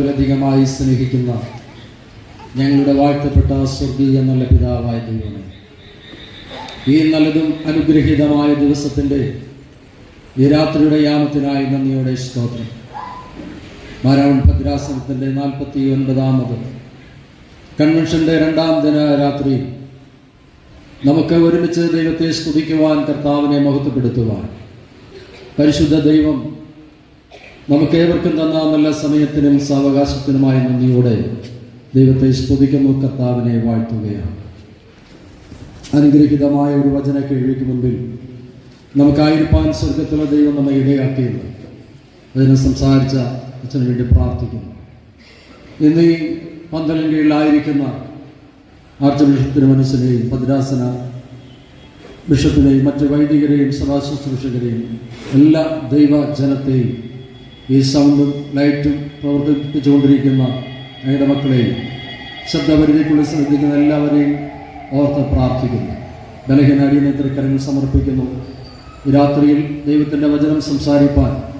അളവിലധികമായി സ്നേഹിക്കുന്ന ഞങ്ങളുടെ വാഴ്ത്തപ്പെട്ട സ്വർഗീയ നല്ല പിതാവായ ദൈവമേ. ഈ നല്ലതും അനുഗ്രഹീതമായ ദിവസത്തിന്റെ ഈ രാത്രിയുടെ യാമത്തിനായി നന്ദിയോടെ സ്തോത്രം. മാരാവൺ ഭദ്രാസനത്തിന്റെ നാൽപ്പത്തി ഒൻപതാമത് കൺവെൻഷന്റെ രണ്ടാം ദിന രാത്രി നമുക്ക് ഒരുമിച്ച് ദൈവത്തെ സ്തുതിക്കുവാൻ കർത്താവിനെ മഹത്വപ്പെടുത്തുവാൻ. പരിശുദ്ധ ദൈവം നമുക്ക് ഏവർക്കും തന്ന നല്ല സമയത്തിനും സാവകാശത്തിനുമായ നന്ദിയോടെ ദൈവത്തെ സ്തുതിക്കുന്നു കർത്താവിനെ വാഴ്ത്തുകയാണ്. അനുഗ്രഹിതമായ ഒരു വചന കേൾവിക്ക് മുൻപിൽ നമുക്കായിരിക്കാൻ സ്വർഗത്തിലെ ദൈവം നമ്മെ ഇടയാക്കിയത് അതിനെ സംസാരിച്ച അച്ഛന് വേണ്ടി പ്രാർത്ഥിക്കുന്നു. ഇന്ന് ഈ പന്തലിൻ കീഴിലായിരിക്കുന്ന ആർച്ച് ബിഷപ്പിന് മനസ്സിനെയും ഭദ്രാസന ബിഷപ്പിനെയും മറ്റ് വൈദികരെയും സഭാ ശുശ്രൂഷകരെയും എല്ലാ ദൈവജനത്തെയും ഈ സൗണ്ടും ലൈറ്റും പ്രവർത്തിപ്പിച്ചുകൊണ്ടിരിക്കുന്ന ഞങ്ങളുടെ മക്കളെയും ശബ്ദപരിധിക്കുള്ളിൽ ശ്രദ്ധിക്കുന്ന എല്ലാവരെയും ഓർത്ത് പ്രാർത്ഥിക്കുന്നു. ബലഹീനാടിയെ തൃക്കരങ്ങൾ സമർപ്പിക്കുന്നു. രാത്രിയിൽ ദൈവത്തിന്റെ വചനം സംസാരിപ്പാൻ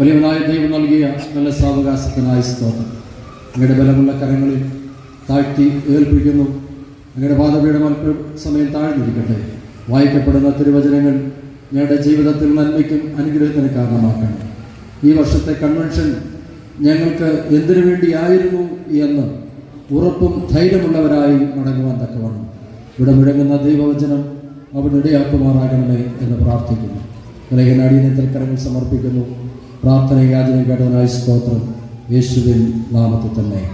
വലിയവനായ ദൈവം നൽകിയ നല്ല സാവകാശത്തിനായി സ്തോത്രം. അങ്ങയുടെ ബലമുള്ള കരങ്ങളിൽ താഴ്ത്തി ഏൽപ്പിക്കുന്നു. അങ്ങയുടെ പാതപീഠം അല്പ സമയം താഴ്ന്നിരിക്കട്ടെ. വായിക്കപ്പെടുന്ന തിരുവചനങ്ങൾ ഞങ്ങളുടെ ജീവിതത്തിൽ നന്മയ്ക്കും അനുഗ്രഹത്തിന് കാരണമാക്കണം ഈ വർഷത്തെ കൺവെൻഷൻ ഞങ്ങൾക്ക് എന്തിനു വേണ്ടിയായിരുന്നു എന്ന് ഉറപ്പും ധൈര്യമുള്ളവരായി മടങ്ങുവാൻ തക്കവണ്ണം ഇവിടെ മുഴങ്ങുന്ന ദൈവവചനം അവിടെ ഇടയാക്കുമാറാകണമേ എന്ന് പ്രാർത്ഥിക്കുന്നു. ലേഖനാടിയെ തൽക്കരങ്ങൾ സമർപ്പിക്കുന്നു. പ്രാർത്ഥന യാചന കേട്ടതിനായി സ്തോത്രം. യേശുവിൻ നാമത്തിൽ തന്നെ.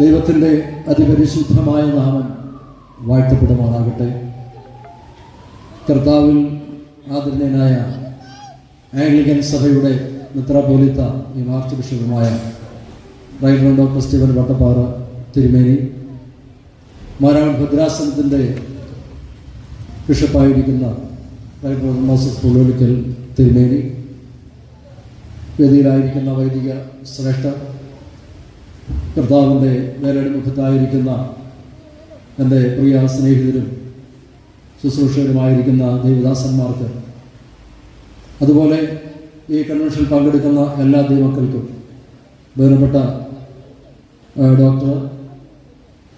ദൈവത്തിന്റെ അതിപരിശുദ്ധമായ നാമം വാഴ്ത്തപ്പെടുമാറാകട്ടെ. കർത്താവിൽ ആദരണീയനായ ആംഗ്ലിക്കൻ സഭയുടെ മിത്രപോലിത്ത ഈ മാർച്ച് ബിഷപ്പുമായ റൈറ്റ് ഡോക്ടർ സ്റ്റീവൻ വട്ടപ്പാറ തിരുമേനി മാരാവൺ ഭദ്രാസനത്തിന്റെ ബിഷപ്പായിരിക്കുന്ന റൈറ്റ് മോസസ് പുള്ളോലിക്കൽ തിരുമേനി വേദിയിലായിരിക്കുന്ന വൈദിക ശ്രേഷ്ഠ കർത്താവിന്റെ വേലയുടെ മുഖത്തായിരിക്കുന്ന എന്റെ പ്രിയ സ്നേഹിതരും ശുശ്രൂഷകരുമായിരിക്കുന്ന ദൈവദാസന്മാർക്ക് അതുപോലെ ഈ കൺവെൻഷൻ പങ്കെടുക്കുന്ന എല്ലാ ദൈവക്കൾക്കും ബഹുമാനപ്പെട്ട ഡോക്ടർ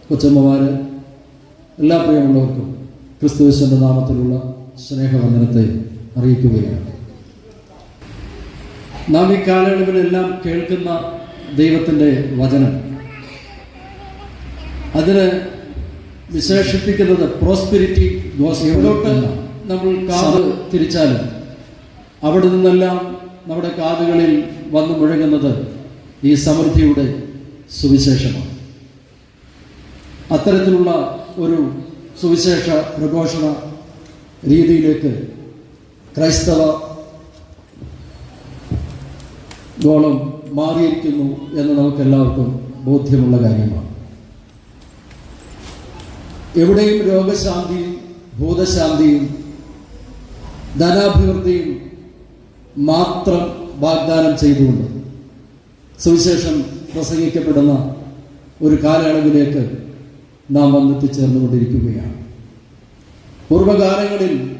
കൊച്ചമ്മമാർ എല്ലാ പ്രിയമുള്ളവർക്കും ക്രിസ്തുവിശന്റെ നാമത്തിലുള്ള സ്നേഹവന്ദനത്തെ അറിയിക്കുകയാണ്. നാം ഈ കാലയളവിലെല്ലാം കേൾക്കുന്ന ദൈവത്തിന്റെ വചനം. അതിന് വിശേഷിപ്പിക്കുന്നത് പ്രോസ്പിരിറ്റി ഗോസ് എവിടോട്ട് നമ്മൾ കാത് തിരിച്ചാലും? അവിടെ നിന്നെല്ലാം നമ്മുടെ കാതുകളിൽ വന്നു മുഴങ്ങുന്നത് ഈ സമൃദ്ധിയുടെ സുവിശേഷമാണ്. അത്തരത്തിലുള്ള ഒരു സുവിശേഷ പ്രഘോഷണ രീതിയിലേക്ക് ക്രൈസ്തവ ഗോളം മാറിയിരിക്കുന്നു എന്ന് നമുക്കെല്ലാവർക്കും ബോധ്യമുള്ള കാര്യമാണ്. എവിടെയും രോഗശാന്തിയും ഭൂതശാന്തിയും ധനാഭിവൃദ്ധിയും മാത്രം വാഗ്ദാനം ചെയ്തുകൊണ്ട് സുവിശേഷം പ്രസംഗിക്കപ്പെടുന്ന ഒരു കാലയളവിലേക്ക് നാം വന്നെത്തിച്ചേർന്നുകൊണ്ടിരിക്കുകയാണ്. പൂർവകാലങ്ങളിൽ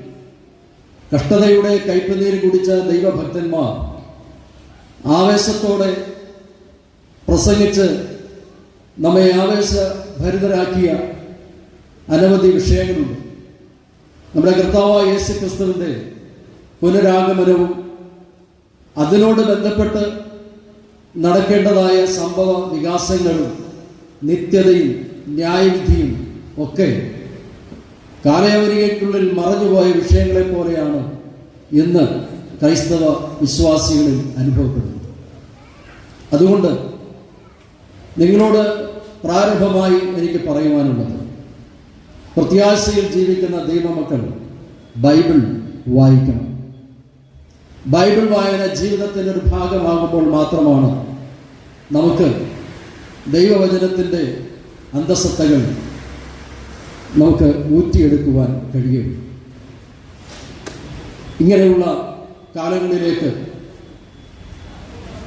കഷ്ടതയുടെ കൈപ്പുനീര് കുടിച്ച ദൈവഭക്തന്മാർ ആവേശത്തോടെ പ്രസംഗിച്ച് നമ്മെ ആവേശഭരിതരാക്കിയ അനവധി വിഷയങ്ങളുണ്ട്. നമ്മുടെ കർത്താവ് യേശു ക്രിസ്തുവിന്റെ പുനരാഗമനവും അതിനോട് ബന്ധപ്പെട്ട് നടക്കേണ്ടതായ സംഭവ വികാസങ്ങളും നിത്യതയും ന്യായവിധിയും ഒക്കെ കാലയവരികൾക്കുള്ളിൽ മറഞ്ഞുപോയ വിഷയങ്ങളെ പോലെയാണ് ഇന്ന് ക്രൈസ്തവ വിശ്വാസികളിൽ അനുഭവപ്പെടുന്നത്. അതുകൊണ്ട് നിങ്ങളോട് പ്രാരംഭമായി എനിക്ക് പറയുവാനുള്ളത് പ്രത്യാശയിൽ ജീവിക്കുന്ന ദൈവമക്കൾ ബൈബിൾ വായിക്കണം. ബൈബിൾ വായന ജീവിതത്തിന്റെ ഒരു ഭാഗമാകുമ്പോൾ മാത്രമാണ് നമുക്ക് ദൈവവചനത്തിന്റെ അന്തസത്തകൾ നമുക്ക് ഊറ്റിയെടുക്കുവാൻ കഴിയും ഇങ്ങനെയുള്ള കാലങ്ങളിലേക്ക്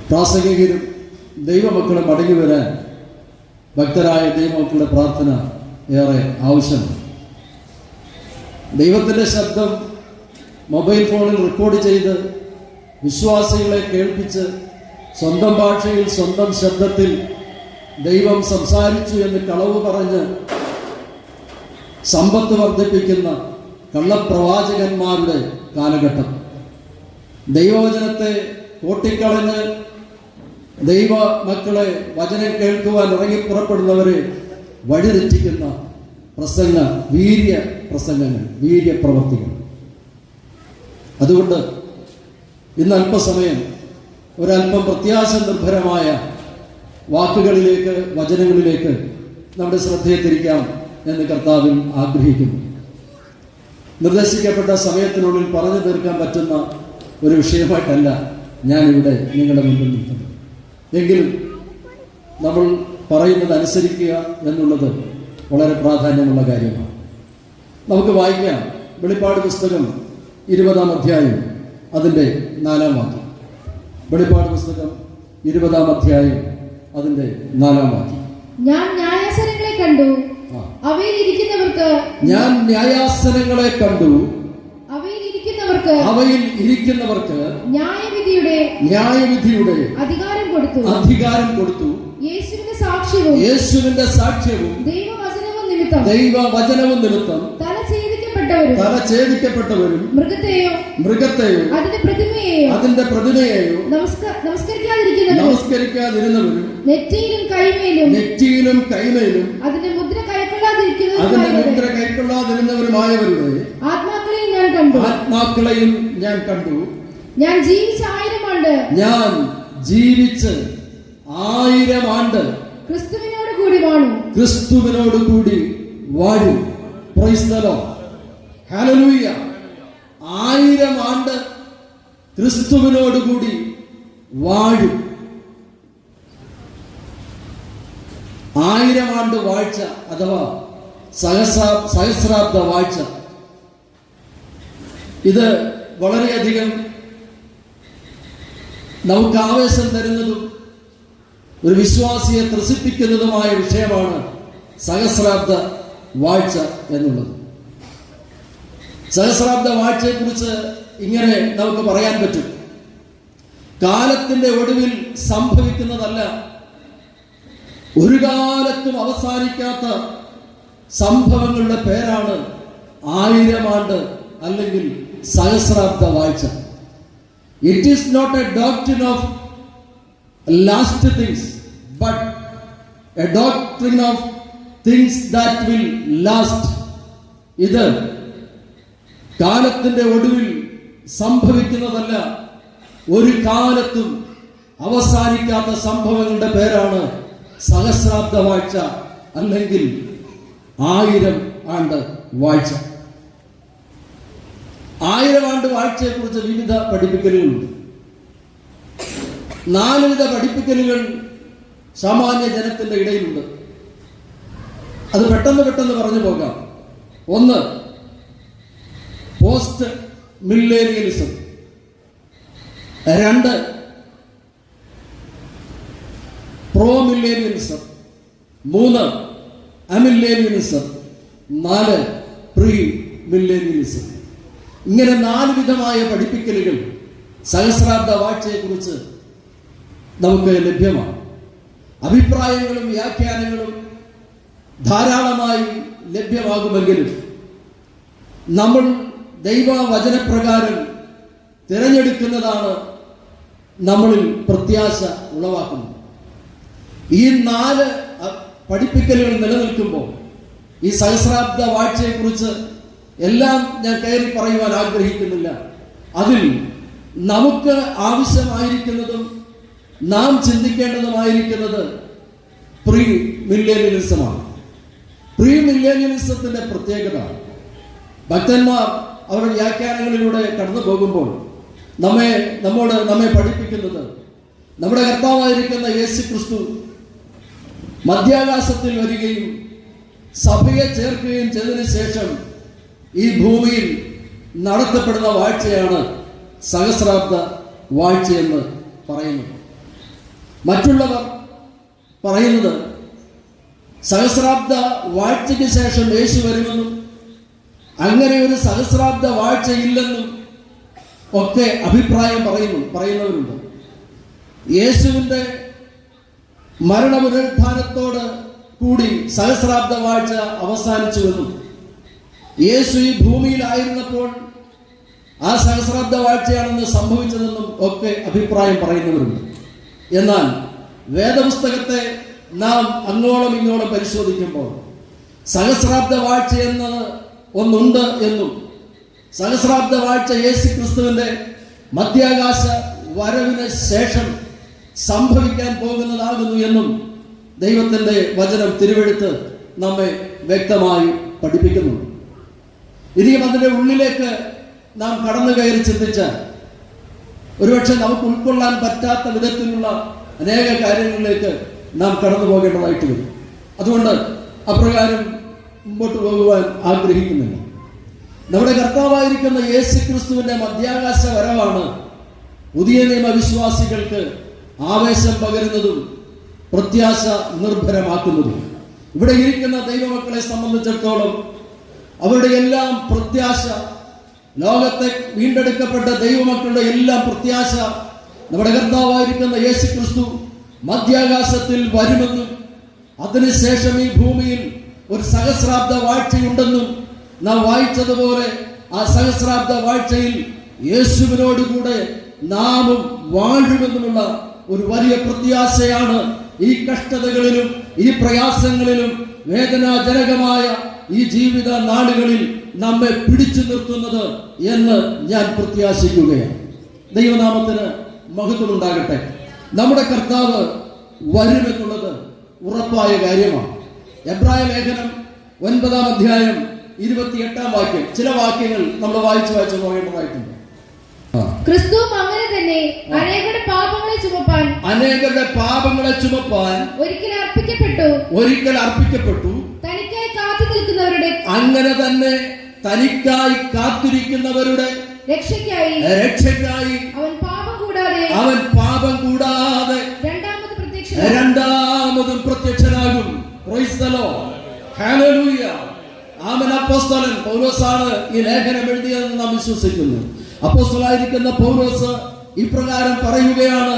പ്രാസംഗികരും ദൈവമക്കളും മടങ്ങി വരാൻ ഭക്തരായ ദൈവമക്കളുടെ പ്രാർത്ഥന ഏറെ ആവശ്യമാണ്. ദൈവത്തിന്റെ ശബ്ദം മൊബൈൽ ഫോണിൽ റെക്കോർഡ് ചെയ്ത് വിശ്വാസികളെ കേൾപ്പിച്ച് സ്വന്തം ഭാഷയിൽ സ്വന്തം ശബ്ദത്തിൽ ദൈവം സംസാരിച്ചു എന്ന് കളവ് പറഞ്ഞ് സമ്പത്ത് വർദ്ധിപ്പിക്കുന്ന കള്ളപ്രവാചകന്മാരുടെ കാലഘട്ടം. ദൈവവചനത്തെ കൂട്ടിക്കളഞ്ഞ് ദൈവ മക്കളെ വചനം കേൾക്കുവാൻ ഇറങ്ങിപ്പുറപ്പെടുന്നവരെ വഴിതെറ്റിക്കുന്ന പ്രസംഗ വീര്യ പ്രസംഗങ്ങൾ വീര്യ പ്രവർത്തികൾ അതുകൊണ്ട് ഇന്ന് അല്പസമയം ഒരല്പം പ്രത്യാശ നിർഭരമായ വാക്കുകളിലേക്ക് വചനങ്ങളിലേക്ക് നമ്മുടെ ശ്രദ്ധയെ തിരിക്കാം എന്ന് കർത്താവിൽ ആഗ്രഹിക്കുന്നു. നിർദ്ദേശിക്കപ്പെട്ട സമയത്തിനുള്ളിൽ പറഞ്ഞു തീർക്കാൻ പറ്റുന്ന ഒരു വിഷയമായിട്ടല്ല ഞാനിവിടെ നിങ്ങളുടെ മുമ്പിൽ നിൽക്കുന്നത്. എങ്കിലും നമ്മൾ പറയുന്നത് അനുസരിക്കുക എന്നുള്ളത് വളരെ പ്രാധാന്യമുള്ള കാര്യമാണ്. നമുക്ക് വായിക്കാം വെളിപ്പാട് പുസ്തകം ഇരുപതാം അധ്യായം. അതിന്റെ നാലാം വാക്യം. വെളിപ്പാട് പുസ്തകം ഇരുപതാം അധ്യായം അതിന്റെ നാലാം വാക്യം. ഞാൻ ന്യായാസനങ്ങളെ കണ്ടു. അവയിൽ ഇരിക്കുന്നവർക്ക് ഞാൻ ന്യായാസനങ്ങളെ കണ്ടു. അവയിൽ ഇരിക്കുന്നവർക്ക് അവയിൽ ഇരിക്കുന്നവർക്ക് ന്യായവിധിയുടെ ന്യായവിധിയുടെ അധികാരം കൊടുത്തു. അധികാരം കൊടുത്തു. യേശുവിന്റെ സാക്ഷ്യവും യേശുവിന്റെ സാക്ഷ്യവും ദൈവവചനവും നിമിത്തം ദൈവവചനവും നിമിത്തം ഛേദിക്കപ്പെട്ടവരും തല ഛേദിക്കപ്പെട്ടവരും മൃഗത്തെയോ മൃഗത്തെയോ അതിന്റെ പ്രതിമയെയോ അതിന്റെ പ്രതിമയെയോ നമസ്കരിക്കാതിരിക്കുന്ന നമസ്കരിക്കാതിരിക്കുന്നവരും നമസ്കരിക്കാതിരുന്നവരും നെറ്റിയിലും കൈമേലും നെറ്റിയിലും കൈമയിലും അതിന്റെ മുദ്ര അതിന്റെ കൈക്കൊള്ളാതിരിക്കുന്നവരുമായവരെ മുദ്ര കൈക്കൊള്ളാതിരുന്നവരുമായവരുടെ ആത്മാക്കളെയും ഞാൻ കണ്ടു. ആത്മാക്കളെയും ഞാൻ കണ്ടു. ഞാൻ ജീവിച്ച ആയിരം ആണ്ട് ഞാൻ ജീവിച്ച് ആയിരം ആണ്ട് ക്രിസ്തുവിനോട് കൂടി വാണു. ക്രിസ്തുവിനോട് കൂടി വാഴും പ്രൈസ്തലോ ഹല്ലേലൂയ. ആയിരം ആണ്ട് ക്രിസ്തുവിനോട് കൂടി വാഴും. ആയിരം ആണ്ട് വാഴ്ച അഥവാ സഹസ്രാ സഹസ്രാബ്ദ വാഴ്ച. ഇത് വളരെയധികം നമുക്ക് ആവേശം തരുന്നതും ഒരു വിശ്വാസിയെ ത്രസിപ്പിക്കുന്നതുമായ വിഷയമാണ് സഹസ്രാബ്ദ വാഴ്ച എന്നുള്ളത്. സഹസ്രാബ്ദ വാഴ്ചയെക്കുറിച്ച് ഇങ്ങനെ നമുക്ക് പറയാൻ പറ്റും. കാലത്തിന്റെ ഒടുവിൽ സംഭവിക്കുന്നതല്ല ഒരു കാലത്തും അവസാനിക്കാത്ത സംഭവങ്ങളുടെ പേരാണ് ആയിരം ആണ്ട് അല്ലെങ്കിൽ സഹസ്രാബ്ദ വാഴ്ച. It is not a doctrine of last things but a doctrine of things that will last ഇത് കാലത്തിന്റെ ഒടുവിൽ സംഭവിക്കുന്നതല്ല ഒരു കാലത്തും അവസാനിക്കാത്ത സംഭവങ്ങളുടെ പേരാണ് സഹസ്രാബ്ദ വാഴ്ച അല്ലെങ്കിൽ ആയിരം ആണ്ട് വാഴ്ച. ആയിരം ആണ്ട് വാഴ്ചയെ കുറിച്ച് വിവിധ പഠിപ്പിക്കലുകളുണ്ട് നാലുവിധ പഠിപ്പിക്കലുകൾ സാമാന്യ ജനത്തിന്റെ ഇടയിലുണ്ട്. അത് പെട്ടെന്ന് പെട്ടെന്ന് പറഞ്ഞു പോകാം. ഒന്ന് പോസ്റ്റ് മില്ലേനിയലിസം. രണ്ട് പ്രോ മില്ലേനിയലിസം. മൂന്ന് അമില്ലേനിയലിസം. നാല് പ്രീ മില്ലേനിയലിസം. ഇങ്ങനെ നാല് വിധമായ പഠിപ്പിക്കലുകൾ സഹസ്രാബ്ദ വാഴ്ചയെക്കുറിച്ച് നമുക്ക് ലഭ്യമാണ്. അഭിപ്രായങ്ങളും വ്യാഖ്യാനങ്ങളും ധാരാളമായി ലഭ്യമാകുമെങ്കിലും നമ്മൾ ദൈവവചനപ്രകാരം തിരഞ്ഞെടുക്കുന്നതാണ് നമ്മളിൽ പ്രത്യാശ ഉളവാക്കുന്നത്. ഈ നാല് പഠിപ്പിക്കലുകൾ നിലനിൽക്കുമ്പോൾ ഈ സഹസ്രാബ്ദ വാഴ്ചയെക്കുറിച്ച് എല്ലാം ഞാൻ കയറി പറയുവാൻ ആഗ്രഹിക്കുന്നില്ല. അതിൽ നമുക്ക് ആവശ്യമായിരിക്കുന്നതും നാം ചിന്തിക്കേണ്ടതുമായിരിക്കുന്നത് പ്രീ മില്ലേനിയലിസമാണ്. പ്രീ മില്ലേനിയലിസത്തിന്റെ പ്രത്യേകത ഭക്തന്മാർ അവരുടെ വ്യാഖ്യാനങ്ങളിലൂടെ കടന്നു പോകുമ്പോൾ നമ്മെ നമ്മോട് നമ്മെ പഠിപ്പിക്കുന്നത് നമ്മുടെ കർത്താവായിരിക്കുന്ന യേശു ക്രിസ്തു മധ്യാകാശത്തിൽ വരികയും സഭയെ ചേർക്കുകയും ചെയ്തതിനു ശേഷം ഈ ഭൂമിയിൽ നടത്തപ്പെടുന്ന വാഴ്ചയാണ് സഹസ്രാബ്ദ വാഴ്ചയെന്ന് പറയുന്നത്. മറ്റുള്ളവർ പറയുന്നത് സഹസ്രാബ്ദ വാഴ്ചയ്ക്ക് ശേഷം യേശു വരുമെന്നും അങ്ങനെ ഒരു സഹസ്രാബ്ദ വാഴ്ച ഇല്ലെന്നും ഒക്കെ അഭിപ്രായം പറയുന്നു പറയുന്നവരുണ്ട്. യേശുവിന്റെ മരണപുനരുത്ഥാനത്തോട് കൂടി സഹസ്രാബ്ദ വാഴ്ച അവസാനിച്ചുവെന്നും യേശു ഈ ഭൂമിയിലായിരുന്നപ്പോൾ ആ സഹസ്രാബ്ദ വാഴ്ചയാണെന്ന് സംഭവിച്ചതെന്നും ഒക്കെ അഭിപ്രായം പറയുന്നവരുണ്ട്. എന്നാൽ വേദപുസ്തകത്തെ നാം അങ്ങോളം ഇങ്ങോളം പരിശോധിക്കുമ്പോൾ സഹസ്രാബ്ദ വാഴ്ച എന്നത് ഒന്നുണ്ട് എന്നും. സഹസ്രാബ്ദ വാഴ്ച യേശു ക്രിസ്തുവിന്റെ മധ്യാകാശ വരവിന് ശേഷം സംഭവിക്കാൻ പോകുന്നതാകുന്നു എന്നും ദൈവത്തിന്റെ വചനം തിരുവെടുത്ത് നമ്മെ വ്യക്തമായി പഠിപ്പിക്കുന്നു. ഇനിയും അതിന്റെ ഉള്ളിലേക്ക് നാം കടന്നു കയറി ചിന്തിച്ച ഒരുപക്ഷെ നമുക്ക് ഉൾക്കൊള്ളാൻ പറ്റാത്ത വിധത്തിലുള്ള അനേക കാര്യങ്ങളിലേക്ക് നാം കടന്നു പോകേണ്ടതായിട്ട് വരും. അതുകൊണ്ട് അപ്രകാരം മുമ്പോട്ട് പോകുവാൻ ആഗ്രഹിക്കുന്നില്ല. നമ്മുടെ കർത്താവായിരിക്കുന്ന യേശു ക്രിസ്തുവിന്റെ മധ്യാകാശ വരവാണ് പുതിയ നിയമ വിശ്വാസികൾക്ക് ആവേശം പകരുന്നതും പ്രത്യാശ നിർഭരമാക്കുന്നതും. ഇവിടെ ഇരിക്കുന്ന ദൈവമക്കളെ സംബന്ധിച്ചിടത്തോളം അവരുടെ എല്ലാം പ്രത്യാശ ലോകത്തെ വീണ്ടെടുക്കപ്പെട്ട ദൈവമക്കളുടെ എല്ലാം പ്രത്യാശ നമ്മുടെ കർത്താവായിരിക്കുന്ന യേശു ക്രിസ്തു മധ്യാകാശത്തിൽ വരുമെന്നും അതിനുശേഷം ഈ ഭൂമിയിൽ ഒരു സഹസ്രാബ്ദ വാഴ്ചയുണ്ടെന്നും നാം വായിച്ചതുപോലെ ആ സഹസ്രാബ്ദ വാഴ്ചയിൽ യേശുവിനോടുകൂടെ നാമും വാഴുമെന്നുമുള്ള ഒരു വലിയ പ്രത്യാശയാണ് ഈ കഷ്ടതകളിലും ഈ പ്രയാസങ്ങളിലും വേദനാജനകമായ ഈ ജീവിത നാളുകളിൽ നമ്മെ പിടിച്ചു നിർത്തുന്നത് എന്ന് ഞാൻ പ്രത്യാശിക്കുകയാണ്. ദൈവനാമത്തിന് മഹത്വമുണ്ടാകട്ടെ. നമ്മുടെ കർത്താവ് വരുമെന്നുള്ളത് ഉറപ്പായ കാര്യമാണ്. എബ്രായ ലേഖനം ഒൻപതാം അധ്യായം ഇരുപത്തിയെട്ടാം വാക്യം. ചില വാക്യങ്ങൾ നമ്മൾ വായിച്ചു വായിച്ചു നോക്കേണ്ടതായിട്ടുണ്ട്. ക്രിസ്തു അങ്ങനെ തന്നെ അനേകരുടെ പാപങ്ങളെ ചുമപ്പാൻ അനേകരുടെ പാപങ്ങളെ ചുമപ്പാൻ ഒരിക്കൽ അർപ്പിക്കപ്പെട്ടു. ഒരിക്കൽ അർപ്പിക്കപ്പെട്ടു. തനിക്കായി കാത്തു നിൽക്കുന്നവരുടെ അങ്ങനെ തന്നെ തനിക്കായി കാത്തിരിക്കുന്നവരുടെ രക്ഷയ്ക്കായി രക്ഷയ്ക്കായി അവൻ പാപം കൂടാതെ അവൻ പാപം കൂടാതെ രണ്ടാമത് പ്രത്യക്ഷ രണ്ടാമതും പ്രത്യക്ഷനാകും. ആമൻ അപ്പോസ്തലൻ പൗലോസാണ് ഈ ലേഖനം എഴുതിയതെന്ന് നാം വിശ്വസിക്കുന്നു. അപ്പോസ്തലായിരിക്കുന്ന പൗലോസ് ഇപ്രകാരം പറയുകയാണ്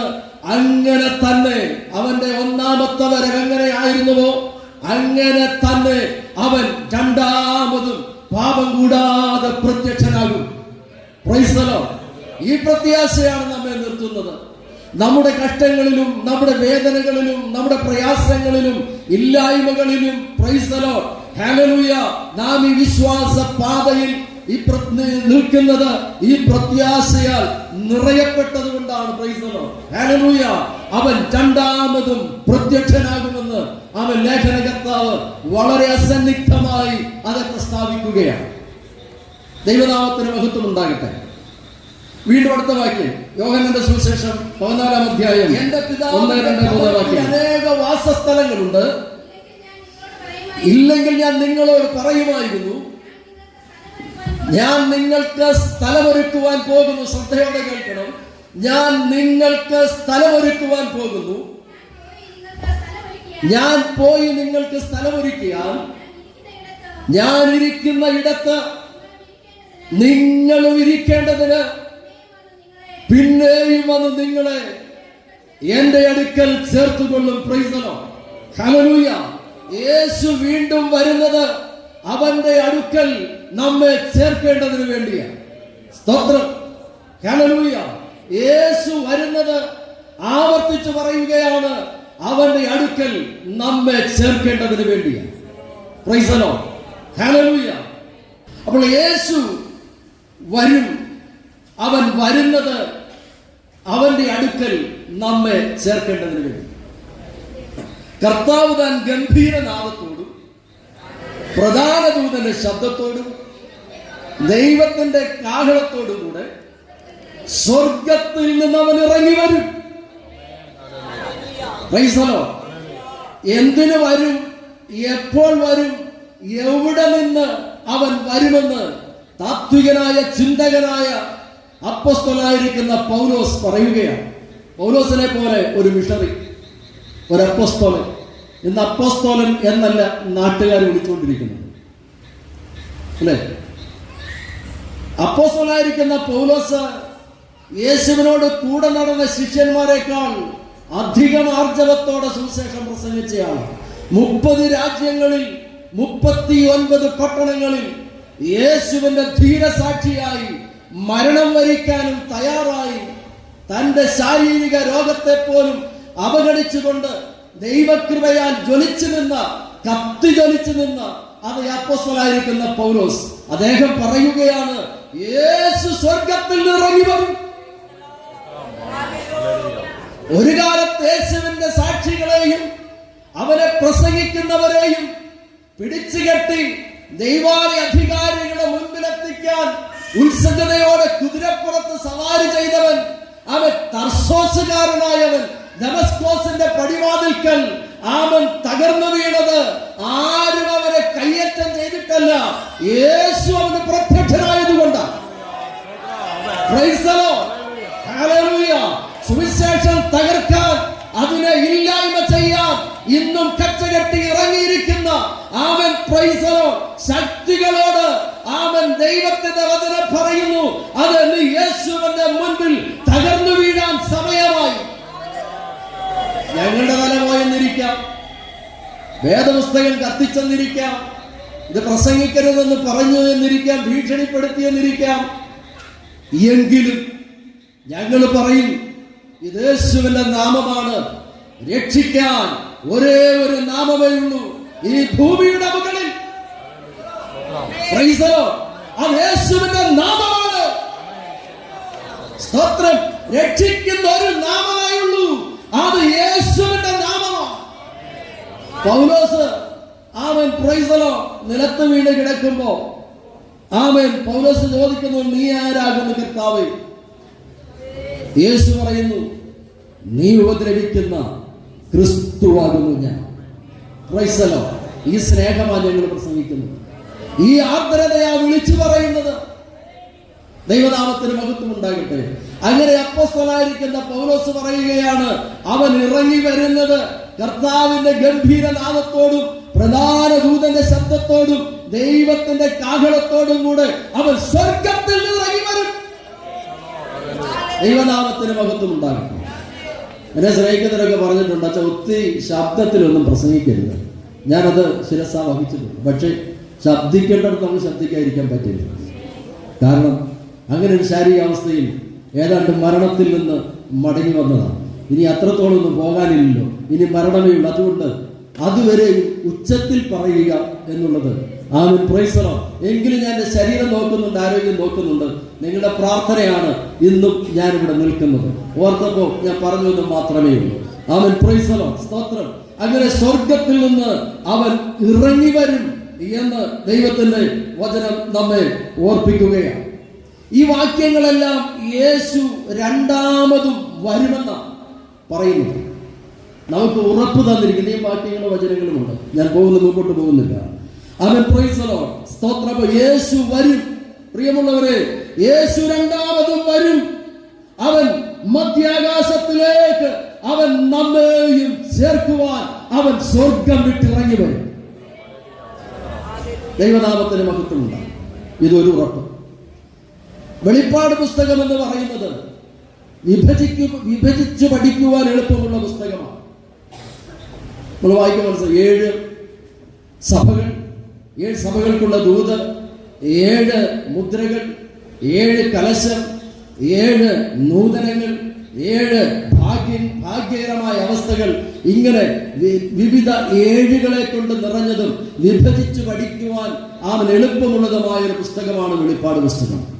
അങ്ങനെ തന്നെ അവന്റെ ഒന്നാമത്തെ വരവ് എങ്ങനെ അങ്ങനെ തന്നെ അവൻ രണ്ടാമതും പാപം കൂടാതെ പ്രത്യക്ഷനാകും. ഈ പ്രത്യാശയാണ് നമ്മെ നിർത്തുന്നത്. നമ്മുടെ കഷ്ടങ്ങളിലും നമ്മുടെ വേദനകളിലും നമ്മുടെ പ്രയാസങ്ങളിലും ഇല്ലായ്മകളിലും പ്രൈസലോ. Hallelujah. നാം ഈ വിശ്വാസ പാതയിൽ ഈ നിൽക്കുന്നത് ഈ പ്രത്യാശയാൽ നിറയപ്പെട്ടത് കൊണ്ടാണ് പ്രൈസലോ. Hallelujah. അവൻ രണ്ടാമതും പ്രത്യക്ഷനാകുമെന്ന് അവൻ ലേഖനകർത്താവ് വളരെ അസന്നിഗ്ധമായി അത് പ്രസ്താവിക്കുകയാണ് ദൈവനാമത്തിന് മഹത്വം ഉണ്ടാകട്ടെ വീണ്ടും അടുത്ത വാക്യം. യോഹനന്റെ സുവിശേഷം പതിനാലാം അധ്യായം എന്റെ വാക്യം. അനേക വാസസ്ഥലങ്ങളുണ്ട്. ഇല്ലെങ്കിൽ ഞാൻ നിങ്ങളോട് പറയുമായിരുന്നു ഞാൻ നിങ്ങൾക്ക് സ്ഥലമൊരുക്കുവാൻ പോകുന്നു. ശ്രദ്ധയോടെ കേൾക്കണം. ഞാൻ നിങ്ങൾക്ക് സ്ഥലമൊരുക്കുവാൻ പോകുന്നു. ഞാൻ പോയി നിങ്ങൾക്ക് സ്ഥലമൊരുക്കിയാൽ ഞാൻ ഇരിക്കുന്ന ഇടത്ത് നിങ്ങളും ഇരിക്കേണ്ടതിന് പിന്നെയും വന്ന് നിങ്ങളെ എന്റെ അടുക്കൽ ചേർത്തുകൊള്ളും. പ്രൈസലോ ഹലലൂയ യേശു വീണ്ടും വരുന്നത് അവന്റെ അടുക്കൽ നമ്മെ ചേർക്കേണ്ടതിന് വേണ്ടിയാണ്. സ്തോത്രം. ഹലലൂയ യേശു വരുന്നത് ആവർത്തിച്ചു പറയുകയാണ് അവന്റെ അടുക്കൽ നമ്മെ ചേർക്കേണ്ടതിന് വേണ്ടിയാണ്. പ്രൈസലോ ഹലലൂയ അപ്പോൾ യേശു വരും. അവൻ വരുന്നത് അവന്റെ അടുക്കൽ നമ്മെ ചേർക്കേണ്ടതിന് വേണ്ടി. കർത്താവ് താൻ ഗംഭീരനാദത്തോടും പ്രധാന ദൂതന്റെ ശബ്ദത്തോടും ദൈവത്തിന്റെ കാഹളത്തോടും കൂടെ സ്വർഗത്തിൽ നിന്ന് അവൻ ഇറങ്ങി വരും. The എന്തിനു വരും? എപ്പോൾ വരും? എവിടെ നിന്ന് അവൻ വരുമെന്ന് താത്വികനായ ചിന്തകനായ അപ്പസ്തലായിരിക്കുന്ന പൗലോസ് പറയുകയാണ്. പൗലോസിനെ പോലെ ഒരു മിഷണറി ഒരു അപ്പസ്തോലൻ ഇന്ന് അപ്പസ്തോലൻ എന്നല്ല നാട്ടുകാർ വിളിച്ചുകൊണ്ടിരിക്കുന്നത് അല്ലേ? അപ്പോസ്തലായിരിക്കുന്ന പൗലോസ് യേശുവിനോട് കൂടെ നടന്ന ശിഷ്യന്മാരെക്കാൾ അധികം ആർജവത്തോടെ സുവിശേഷം പ്രസംഗിച്ചയാണ് മുപ്പത് രാജ്യങ്ങളിൽ മുപ്പത്തി ഒൻപത് പട്ടണങ്ങളിൽ യേശുവിന്റെ ധീരസാക്ഷിയായി മരണം വരിക്കാനും തയ്യാറായി. തന്റെ ശാരീരിക രോഗത്തെ പോലും അവഗണിച്ചുകൊണ്ട് ദൈവകൃപയാൽ ജ്വലിച്ചു നിന്ന കത്തി ജ്വലിച്ചു നിന്ന അത് അപ്പോസ്വലായിരിക്കുന്ന പൗലോസ്. അദ്ദേഹം പറയുകയാണ് യേശു സ്വർഗത്തിൽ ഇറങ്ങി വരും. ഒരു കാലത്ത് യേശുവിന്റെ സാക്ഷികളെയും അവരെ പ്രസംഗിക്കുന്നവരെയും പിടിച്ചുകെട്ടി ദൈവാലയ അധികാരികളുടെ മുൻപിലെത്തിക്കാൻ ഉത്സജതയോടെ കുതിരപ്പുറത്ത് സവാരി ചെയ്തവൻ അവൻ തർസോസുകാരനായവൻ നമസ്കോസിന്റെ പടിവാതിൽക്കൽ അവൻ തകർന്നു വീണത് ആരും അവരെ കയ്യേറ്റം ചെയ്തിട്ടല്ല. യേശു അവന് പ്രത്യക്ഷനായതുകൊണ്ടാണ്. സുവിശേഷം തകർക്കാൻ അതിനെ ഇല്ലായ്മ ചെയ്യാൻ ഇന്നും കച്ചകെട്ടി ഇറങ്ങിയിരിക്കുന്ന അവൻ പ്രൈസലോ ശക്തികളോ ദൈവത്തിന്റെ വചനം പറയുന്നു. അത് യേശുവിന്റെ മുൻപിൽ തകർന്നു വീഴാൻ സമയമായി. ഞങ്ങളുടെ തല പോയെന്നിരിക്കാം. വേദപുസ്തകം കത്തിച്ചെന്നിരിക്കാം. ഇത് പ്രസംഗിക്കരുതെന്ന് പറഞ്ഞു എന്നിരിക്കാം ഭീഷണിപ്പെടുത്തിയെന്നിരിക്കാം. എങ്കിലും ഞങ്ങൾ പറയും ഇത് യേശുവിന്റെ നാമമാണ്. രക്ഷിക്കാൻ ഒരേ ഒരു നാമമേ ഉള്ളൂ. ഈ ഭൂമിയുടെ മുകളിൽ. Lord. യേശുവിന്റെ നാമമാണ്. സ്തോത്രം. രക്ഷിക്കുന്ന ഒരു നാമമായുള്ളൂ അത് യേശുവിന്റെ നാമമാണ്. പൗലോസ് ആമൻ പ്രൈസലോ നിലത്ത് വീണ് കിടക്കുമ്പോ ആമേൻ പൗലോസ് ചോദിക്കുന്നു നീ ആരാകുന്നു കർത്താവ്? യേശു പറയുന്നു നീ ഉപദ്രവിക്കുന്ന ക്രിസ്തുവാകുന്നു ഞാൻ. പ്രൈസലോ ഈ സ്നേഹമാണ് ഞങ്ങൾ പ്രസംഗിക്കുന്നത് ഈ ആർദ്രതയാ വിളിച്ചു പറയുന്നത്. ദൈവനാമത്തിന് മഹത്വം ഉണ്ടാകട്ടെ. അങ്ങനെ അപ്പോസ്തലായിരിക്കുന്ന പൗലോസ് പറയുകയാണ് അവൻ ഇറങ്ങി വരുന്നത് കർത്താവിന്റെ ഗംഭീര നാമത്തോടും പ്രധാന ദൂതന്റെ ശബ്ദത്തോടും ദൈവത്തിന്റെ കാഹളത്തോടും കൂടെ അവൻ സ്വർഗത്തിൽ ഇറങ്ങി വരും. ദൈവനാമത്തിന് മഹത്വം ഉണ്ടാകട്ടെ. എന്നെ സ്നേഹിക്കുന്നവരൊക്കെ പറഞ്ഞിട്ടുണ്ട് അച്ഛ ഒത്തിരി ശബ്ദത്തിലൊന്നും പ്രസംഗിക്കരുത്. ഞാനത് ശിരസ വഹിച്ചിട്ടുണ്ട്. പക്ഷേ ശബ്ദിക്കേണ്ടടുത്ത് നമ്മൾ ശബ്ദിക്കാതിരിക്കാൻ പറ്റില്ല. കാരണം അങ്ങനെ ഒരു ശാരീരികാവസ്ഥയിൽ ഏതാണ്ട് മരണത്തിൽ നിന്ന് മടങ്ങി വന്നതാണ്. ഇനി അത്രത്തോളം ഒന്നും പോകാനില്ലല്ലോ. ഇനി മരണമേ ഉള്ളൂ. അതുകൊണ്ട് അതുവരെ ഉച്ചത്തിൽ പറയുക എന്നുള്ളത് ആമൻ. പ്രൈസറോ എങ്കിലും ഞാൻ എന്റെ ശരീരം നോക്കുന്നുണ്ട് ആരോഗ്യം നോക്കുന്നുണ്ട്. നിങ്ങളുടെ പ്രാർത്ഥനയാണ് ഇന്നും ഞാനിവിടെ നിൽക്കുന്നത്. ഓർത്തപ്പോൾ ഞാൻ പറഞ്ഞു എന്ന് മാത്രമേ ഉള്ളൂ. അവൻ പ്രൈസറോ സ്തോത്രം. അങ്ങനെ സ്വർഗത്തിൽ നിന്ന് അവൻ ഇറങ്ങി വരും. എന്ന് ദൈവത്തിന്റെ വചനം നമ്മെ ഓർപ്പിക്കുകയാണ്. ഈ വാക്യങ്ങളെല്ലാം യേശു രണ്ടാമതും വരുമെന്നാണ് പറയുന്നത്. നമുക്ക് ഉറപ്പ് തന്നിരിക്കുന്ന. ഈ വാക്യങ്ങളും വചനങ്ങളുമുണ്ട് ഞാൻ പോകുന്നു മുമ്പോട്ട് പോകുന്നില്ല. അവൻ പ്രൈസലോ സ്തോത്രം. യേശു വരും. പ്രിയമുള്ളവരെ യേശു രണ്ടാമതും വരും. അവൻ മധ്യാകാശത്തിലേക്ക് അവൻ നമ്മെയും ചേർക്കുവാൻ അവൻ സ്വർഗം വിട്ടിറങ്ങി വരും. ദൈവനാമത്തിന് മഹത്വമുണ്ടാകും. ഇതൊരു ഉറപ്പ്. വെളിപ്പാട് പുസ്തകം എന്ന് പറയുന്നത് വിഭജിക്കു വിഭജിച്ച് പഠിക്കുവാൻ എളുപ്പമുള്ള പുസ്തകമാണ്. നമ്മൾ മനസ്സിലായി ഏഴ് സഭകൾ ഏഴ് സഭകൾക്കുള്ള ദൂത് ഏഴ് മുദ്രകൾ ഏഴ് കലശം ഏഴ് നൂതനങ്ങൾ ഏഴ് ഭാഗ്യ ഭാഗ്യകരമായ അവസ്ഥകൾ ഇങ്ങനെ വിവിധ ഏഴുകളെ കൊണ്ട് നിറഞ്ഞതും വിഭജിച്ച് പഠിക്കുവാൻ ആ എളുപ്പമുള്ളതുമായ ഒരു പുസ്തകമാണ് വെളിപ്പാട് പുസ്തകം.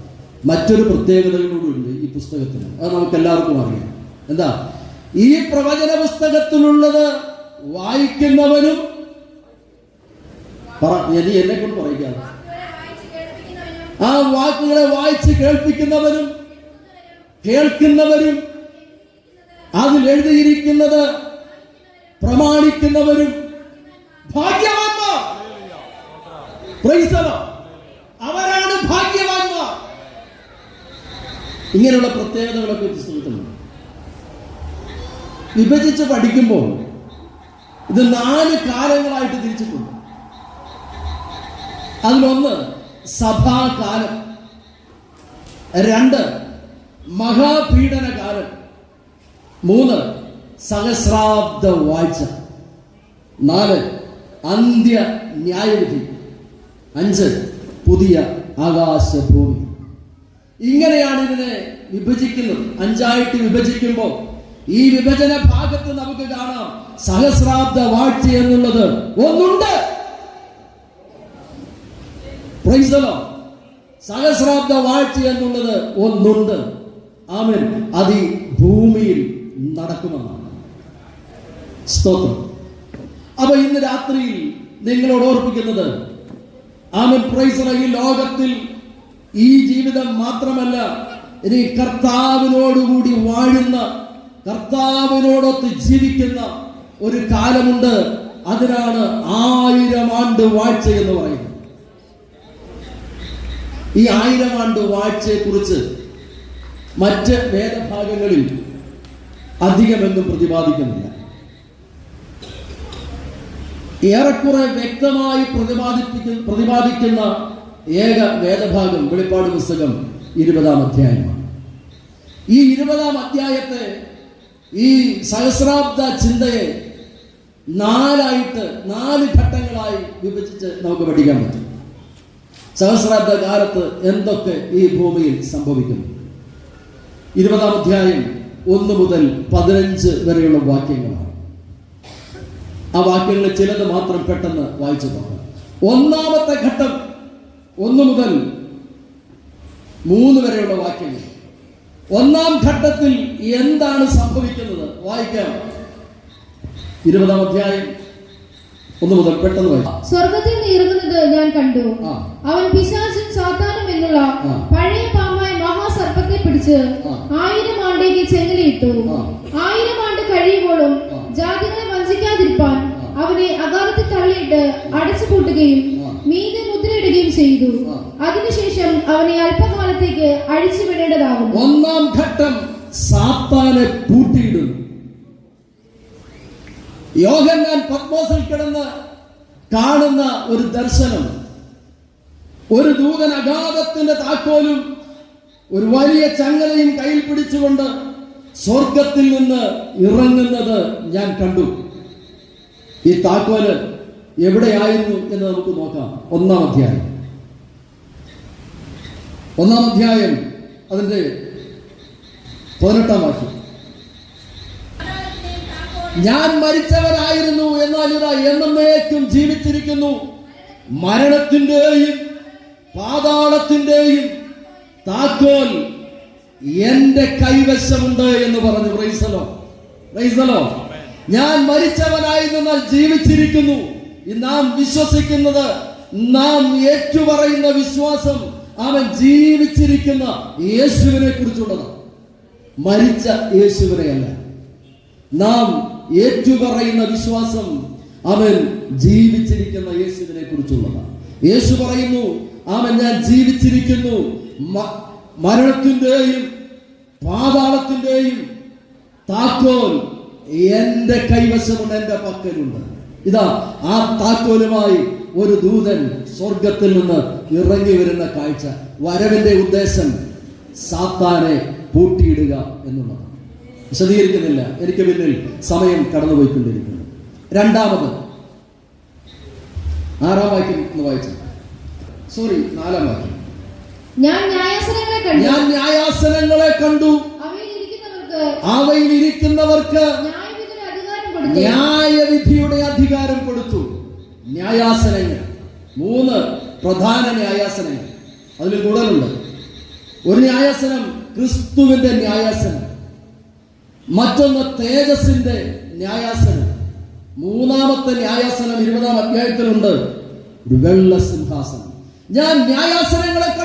മറ്റൊരു പ്രത്യേകതകളോടുണ്ട് ഈ പുസ്തകത്തിന്. അത് നമുക്ക് എല്ലാവർക്കും അറിയാം. എന്താ? ഈ പ്രവചന പുസ്തകത്തിലുള്ളത് വായിക്കുന്നവനും പറ ഇനി എന്നെ കൊണ്ട് പറയിക്കാതെ ആ വാക്കുകളെ വായിച്ച് കേൾപ്പിക്കുന്നവരും കേൾക്കുന്നവരും അതിൽ എഴുതിയിരിക്കുന്നത് പ്രമാണിക്കുന്നവരും. അവരാണ് ഭാഗ്യവാന്മാർ. ഇങ്ങനെയുള്ള പ്രത്യേകതകളൊക്കെ ശ്രമിക്കുന്നു. വിഭജിച്ച് പഠിക്കുമ്പോൾ ഇത് നാല് കാലങ്ങളായിട്ട് തിരിച്ചിട്ടുണ്ട്. അതിലൊന്ന് സഭാകാലം. രണ്ട് മഹാപീഡന കാലം മൂന്ന്. സഹസ്രാബ്ദ വാഴ്ച. നാല്. അന്ത്യ ന്യായവിധി. അഞ്ച്. പുതിയ ആകാശഭൂമി. ഇങ്ങനെയാണ് ഇതിനെ വിഭജിക്കുന്നത്. അഞ്ചായിട്ട് വിഭജിക്കുമ്പോൾ ഈ വിഭജന ഭാഗത്ത് നമുക്ക് കാണാം സഹസ്രാബ്ദ വാഴ്ച എന്നുള്ളത്. ഒന്നുണ്ട്. സഹസ്രാബ്ദ വാഴ്ച എന്നുള്ളത് ഒന്നുണ്ട്. ആമൻ. അത് ഭൂമിയിൽ നടക്കുമെന്നാണ്. സ്തോത്രം. അപ്പൊ ഇന്ന് രാത്രിയിൽ നിങ്ങളോട് ഓർപ്പിക്കുന്നത് ആമൻ പ്രൈസറ ഈ ലോകത്തിൽ ഈ ജീവിതം മാത്രമല്ല ഇനി കർത്താവിനോടുകൂടി വാഴുന്ന കർത്താവിനോടൊത്ത് ജീവിക്കുന്ന ഒരു കാലമുണ്ട്. അതിനാണ് ആയിരം ആണ്ട് വാഴ്ച എന്ന് പറയുന്നത്. ഈ ആയിരം ആണ്ട് വാഴ്ചയെ കുറിച്ച് മറ്റ് വേദഭാഗങ്ങളിൽ അധികമെന്നും പ്രതിപാദിക്കുന്നില്ല. ഏറെക്കുറെ വ്യക്തമായി പ്രതിപാദിപ്പിക്കുന്ന പ്രതിപാദിക്കുന്ന ഏക വേദഭാഗം വെളിപ്പാട് പുസ്തകം ഇരുപതാം അധ്യായമാണ്. ഈ ഇരുപതാം അധ്യായത്തെ ഈ സഹസ്രാബ്ദ ചിന്തയെ നാലായിട്ട് നാല് ഘട്ടങ്ങളായി വിഭജിച്ച് നമുക്ക് പഠിക്കാൻ പറ്റും. സഹസ്രാബ്ദ കാലത്ത് എന്തൊക്കെ ഈ ഭൂമിയിൽ സംഭവിക്കുന്നു? ഇരുപതാം അധ്യായം ഒന്ന് മുതൽ പതിനഞ്ച് വരെയുള്ള വാക്യങ്ങളാണ്. ആ വാക്യങ്ങളിൽ ചിലത് മാത്രം പെട്ടെന്ന് വായിച്ചു നോക്കാം. ഒന്നാമത്തെ ഘട്ടം ഒന്ന് മുതൽ മൂന്ന് വരെയുള്ള വാക്യങ്ങൾ. ഒന്നാം ഘട്ടത്തിൽ എന്താണ് സംഭവിക്കുന്നത്? വായിക്കാം. ഇരുപതാം അധ്യായം ഒന്ന് മുതൽ പെട്ടെന്ന് വായിക്കാം. സ്വർഗത്തിൽ നിന്ന് ഇറങ്ങുന്നത് ഞാൻ കണ്ടു. അവൻ പിശാചും സാത്താനും എന്നുള്ള പഴയ പിടിച്ച്. ആയിരം ആണ്ടേക്ക് ചെങ്ങലയിട്ടു. ആയിരം ആണ്ട് കഴിയുമ്പോഴും. ജാതികളെ വഞ്ചിക്കാതിരിപ്പാൻ. അവനെ അകാലത്തിൽ തള്ളിയിട്ട് അടച്ചു പൂട്ടുകയും. മീതെ മുദ്രയിടുകയും ചെയ്തു. അതിനുശേഷം അവനെ അല്പകാലത്തേക്ക് അഴിച്ചു വിടേണ്ടതാകും ഒന്നാം ഘട്ടം സാത്താനെ പൂട്ടിയിടും യോഹന്നാൻ പത്മോസിൽ കിടന്ന് കാണുന്ന ഒരു ദർശനം ഒരു ദൂതൻ അഗാധത്തിന്റെ താക്കോലും ഒരു വലിയ ചങ്ങലയും കയ്യിൽ പിടിച്ചുകൊണ്ട് സ്വർഗത്തിൽ നിന്ന് ഇറങ്ങുന്നത് ഞാൻ കണ്ടു. ഈ താക്കോൽ എവിടെയായിരുന്നു എന്ന് നമുക്ക് നോക്കാം. ഒന്നാം അധ്യായം. ഒന്നാം അധ്യായം അതിന്റെ പതിനെട്ടാം വാക്യം. ഞാൻ മരിച്ചവനായിരുന്നു എന്നാൽ ഇതാ എന്നേക്കും ജീവിച്ചിരിക്കുന്നു. മരണത്തിന്റെയും പാതാളത്തിന്റെയും താക്കോൽ എന്റെ കൈവശമുണ്ട് എന്ന് പറഞ്ഞു. റൈസലോ റൈസലോ ഞാൻ മരിച്ചവനായിരുന്നു നിന്നാൽ ജീവിച്ചിരിക്കുന്നു. നാം വിശ്വസിക്കുന്നത് നാം ഏറ്റുപറയുന്ന വിശ്വാസം അവൻ ജീവിച്ചിരിക്കുന്ന യേശുവിനെ കുറിച്ചുള്ളതാണ്. മരിച്ച യേശുവിനെയല്ല. നാം ഏറ്റുപറയുന്ന വിശ്വാസം അവൻ ജീവിച്ചിരിക്കുന്ന യേശുവിനെ കുറിച്ചുള്ളതാണ്. യേശു പറയുന്നു അവൻ ഞാൻ ജീവിച്ചിരിക്കുന്നു. മരണത്തിന്റെയും പാതാളത്തിന്റെയും താക്കോൽ എന്റെ കൈവശമുണ്ട് എന്റെ പക്കലുണ്ട്. ഇതാ ആ താക്കോലുമായി ഒരു ദൂതൻ സ്വർഗത്തിൽ നിന്ന് ഇറങ്ങി വരുന്ന കാഴ്ച. വരവിന്റെ ഉദ്ദേശം സാത്താനെ പൂട്ടിയിടുക എന്നുള്ളതാണ്. വിശദീകരിക്കുന്നില്ല. എനിക്ക് പിന്നിൽ സമയം കടന്നുപോയിക്കൊണ്ടിരിക്കുന്നു. രണ്ടാമത് ആറാം വാക്യം വായിച്ചു? സോറി നാലാം വാക്യം. ഞാൻ ന്യായാസനങ്ങളെ കണ്ടു. ഞാൻ ന്യായാസനങ്ങളെ കണ്ടു. അവയിൽ ഇരിക്കുന്നവർക്ക് ന്യായവിധിയുടെ അധികാരം കൊടുത്തു. ന്യായാസനങ്ങൾ. മൂന്ന് പ്രധാന ന്യായാസനങ്ങൾ. അതിൽ കൂടുതലുണ്ട്. ഒരു ന്യായാസനം ക്രിസ്തുവിന്റെ ന്യായാസനം. മറ്റൊന്ന് തേജസിന്റെ ന്യായാസനം. മൂന്നാമത്തെ ന്യായാസനം ഇരുപതാം അധ്യായത്തിലുണ്ട്. ഒരു വെള്ള സിംഹാസനം. ഞാൻ ന്യായാസനങ്ങളെ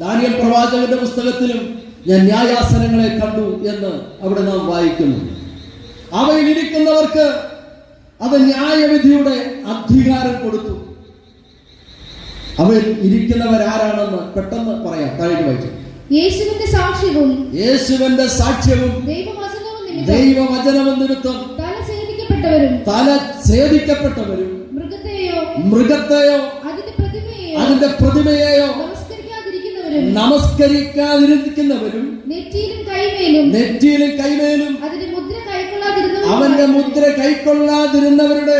ദാനിയൽ പ്രവാചകന്റെ പുസ്തകത്തിലും ഞാൻ ന്യായാസനങ്ങളെ കണ്ടു എന്ന് അവിടെ നാം വായിക്കുന്നു. അവയിൽ ഇരിക്കുന്നവർക്ക് അത് ന്യായവിധിയുടെ അധികാരം കൊടുത്തു. അവയിൽ ഇരിക്കുന്നവരാരാണെന്ന് പെട്ടെന്ന് പറയാം. താഴേക്ക് വായിച്ചു. യേശുവിന്റെ സാക്ഷ്യവും യേശുവിന്റെ സാക്ഷ്യവും ദൈവവചനവും നിമിത്തം ദൈവവചനവും നിമിത്തം തല ഛേദിക്കപ്പെട്ടവരും തല ഛേദിക്കപ്പെട്ടവരും മൃഗത്തെയോ മൃഗത്തെയോ അതിന്റെ പ്രതിമയെയോ അതിന്റെ പ്രതിമയെയോ നമസ്കരിക്കാതിരിക്കുന്നവരും നെറ്റിയിലും കൈമേലും നെറ്റിയിലും കൈമേലും അതിന്റെ മുദ്ര അവന്റെ മുദ്ര കൈക്കൊള്ളാതിരുന്നവരുടെ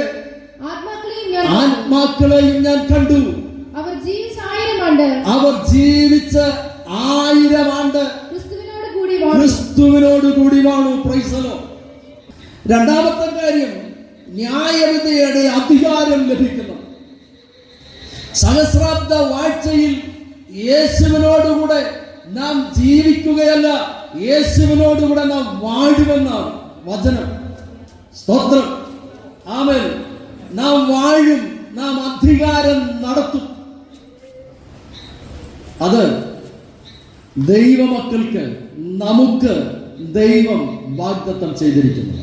ആത്മാക്കളെയും ഞാൻ കണ്ടു. അവർ ജീവിച്ച ആയിരം ആണ്ട് അവർ ജീവിച്ച ആയിരം ആണ്ട് ക്രിസ്തുവിനോട് കൂടി വാഴും ക്രിസ്തുവിനോട് കൂടി വാണു. പ്രൈസലോ രണ്ടാമത്തെ കാര്യം ന്യായവിധയുടെ അധികാരം ലഭിക്കുന്നു. സഹസ്രാബ്ദ വാഴ്ചയിൽ യേശുവിനോടുകൂടെ നാം ജീവിക്കുകയല്ല യേശുവിനോടുകൂടെ നാം വാഴുമെന്നാണ് വചനം. സ്തോത്രം. ആമേൻ. നാം വാഴും നാം അധികാരം നടത്തും. അത് ദൈവമക്കൾക്ക് നമുക്ക് ദൈവം വാഗ്ദത്തം ചെയ്തിരിക്കുന്നു.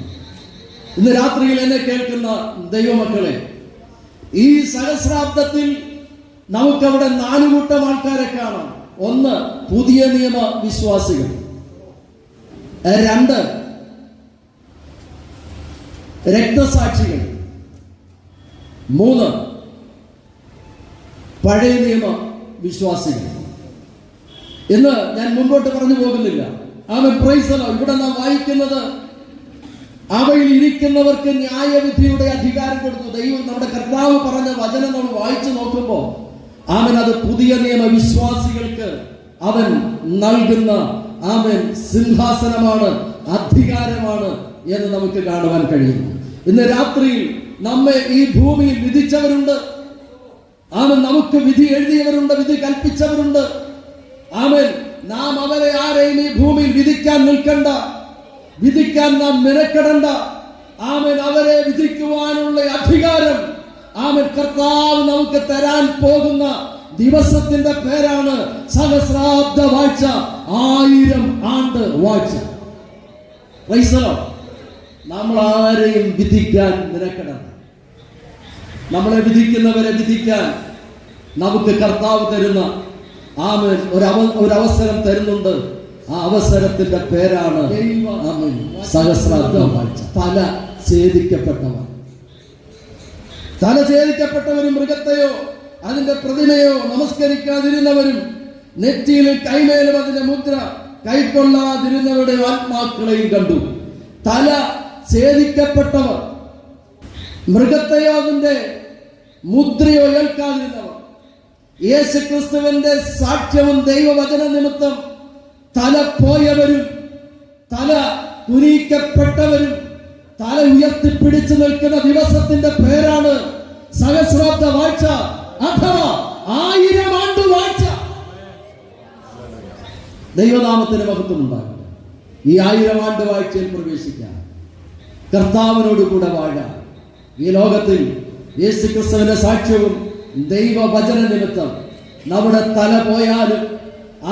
ഇന്ന് രാത്രിയിൽ എന്നെ കേൾക്കുന്ന ദൈവമക്കളെ ഈ സഹസ്രാബ്ദത്തിൽ നമുക്കവിടെ നാലുകൂട്ടം ആൾക്കാരെ കാണാം. ഒന്ന് പുതിയ നിയമ വിശ്വാസികൾ. രണ്ട് രക്തസാക്ഷികൾ. മൂന്ന് പഴയ നിയമ വിശ്വാസികൾ. എന്ന് ഞാൻ മുമ്പോട്ട് പറഞ്ഞു പോകുന്നില്ല. അവൻ പ്രൈസലോ ഇവിടെ നാം വായിക്കുന്നത് അവയിൽ ഇരിക്കുന്നവർക്ക് ന്യായവിധിയുടെ അധികാരം കൊടുത്തു. ദൈവം നമ്മുടെ കർത്താവ് പറഞ്ഞ വചനം നമ്മൾ വായിച്ചു നോക്കുമ്പോൾ അവൻ അത് പുതിയ നിയമ വിശ്വാസികൾക്ക് അവൻ നൽകുന്ന അവൻ സിംഹാസനമാണ് അധികാരമാണ് എന്ന് നമുക്ക് കാണുവാൻ കഴിയും. ഇന്ന് രാത്രിയിൽ നമ്മെ ഈ ഭൂമിയിൽ വിധിച്ചവരുണ്ട്. അവൻ നമുക്ക് വിധി എഴുതിയവരുണ്ട് വിധി കൽപ്പിച്ചവരുണ്ട്. അവൻ നാം അവരെ ആരെയും ഈ ഭൂമിയിൽ വിധിക്കാൻ നിൽക്കണ്ട. വിധിക്കാൻ നാം മെനക്കെടണ്ട. ആമൻ അവരെ വിധിക്കുവാനുള്ള അധികാരം ആമൻ കർത്താവ് നമുക്ക് തരാൻ പോകുന്ന ദിവസത്തിന്റെ പേരാണ് സഹസ്രാബ്ദ വാഴ്ച. ആയിരം ആണ്ട് വാഴ്ച. നമ്മൾ ആരെയും വിധിക്കാൻ നിരക്കണം. നമ്മളെ വിധിക്കുന്നവരെ വിധിക്കാൻ നമുക്ക് കർത്താവ് തരുന്ന ആമൻ ഒരു അവസരം തരുന്നുണ്ട്. ആ അവസരത്തിന്റെ പേരാണ് സഹസ്രാബ്ദ വാഴ്ച. തല ഛേദിക്കപ്പെട്ടവർ. തല ഛേദിക്കപ്പെട്ടവരും മൃഗത്തെയോ അതിന്റെ പ്രതിമയോ നമസ്കരിക്കാതിരുന്നവരും നെറ്റിയിലും കൈമേലും അതിന്റെ മുദ്ര കൈക്കൊള്ളാതിരുന്നവരുടെ ആത്മാക്കളെയും കണ്ടു. തല ഛേദിക്കപ്പെട്ടവർ മൃഗത്തെയോ അതിന്റെ മുദ്രയോ ഏൽക്കാതിരുന്നവർ. യേശു ക്രിസ്തുവിന്റെ സാക്ഷ്യവും ദൈവവചന നിമിത്തം തല പോയവരും തല കുനിക്കപ്പെട്ടവരും തല ഉയർത്തി പിടിച്ചു നിൽക്കുന്ന ദിവസത്തിന്റെ പേരാണ് സഹസ്രാബ്ദ വാഴ്ച. അഥവാ ആയിരം ആണ്ട് വാഴ്ച. ദൈവനാമത്തിന് മഹത്വം ഉണ്ടാകും ഈ ആയിരം ആണ്ട് വാഴ്ചയിൽ പ്രവേശിക്കാം. കർത്താവിനോട് കൂടെ വാഴാം ഈ ലോകത്തിൽ യേശു ക്രിസ്തുവിന്റെ സാക്ഷ്യവും ദൈവവചന നിമിത്തം നമ്മുടെ തല പോയാലും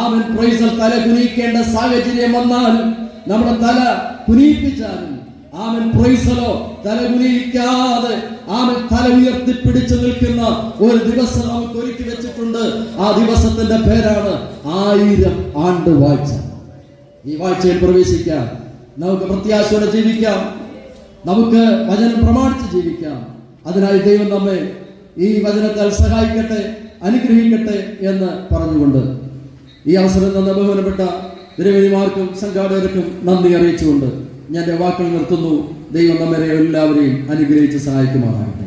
ആവൻ പ്രൈസൽ തല കുനിയിക്കേണ്ട സാഹചര്യം വന്നാലും നമ്മുടെ തല കുനിയിപ്പിച്ചാലും ആമൻ പ്രൈസലോ തലമുനിയിക്കാതെ ആമൻ തല ഉയർത്തി പിടിച്ചു നിൽക്കുന്ന ഒരു ദിവസം നമുക്ക് ഒരുക്കി വെച്ചിട്ടുണ്ട്. ആ ദിവസത്തിന്റെ പേരാണ് ആയിരം ആണ്ട് വാഴ്ച. ഈ വാഴ്ചയിൽ പ്രവേശിക്കാം. നമുക്ക് പ്രത്യാശയോടെ ജീവിക്കാം. നമുക്ക് വചനം പ്രമാണിച്ച് ജീവിക്കാം. അതിനായി ദൈവം നമ്മെ ഈ വചനത്താൽ സഹായിക്കട്ടെ അനുഗ്രഹിക്കട്ടെ എന്ന് പറഞ്ഞുകൊണ്ട് ഈ അവസരം തന്ന ബഹുമാനപ്പെട്ട തിരുവനിമാർക്കും സംഘാടകർക്കും നന്ദി അറിയിച്ചുകൊണ്ട് ഞാൻ വാക്കുകൾ നിർത്തുന്നു. ദൈവം നമ്മരെ എല്ലാവരെയും അനുഗ്രഹിച്ച് സഹായിക്കുമാറാകട്ടെ.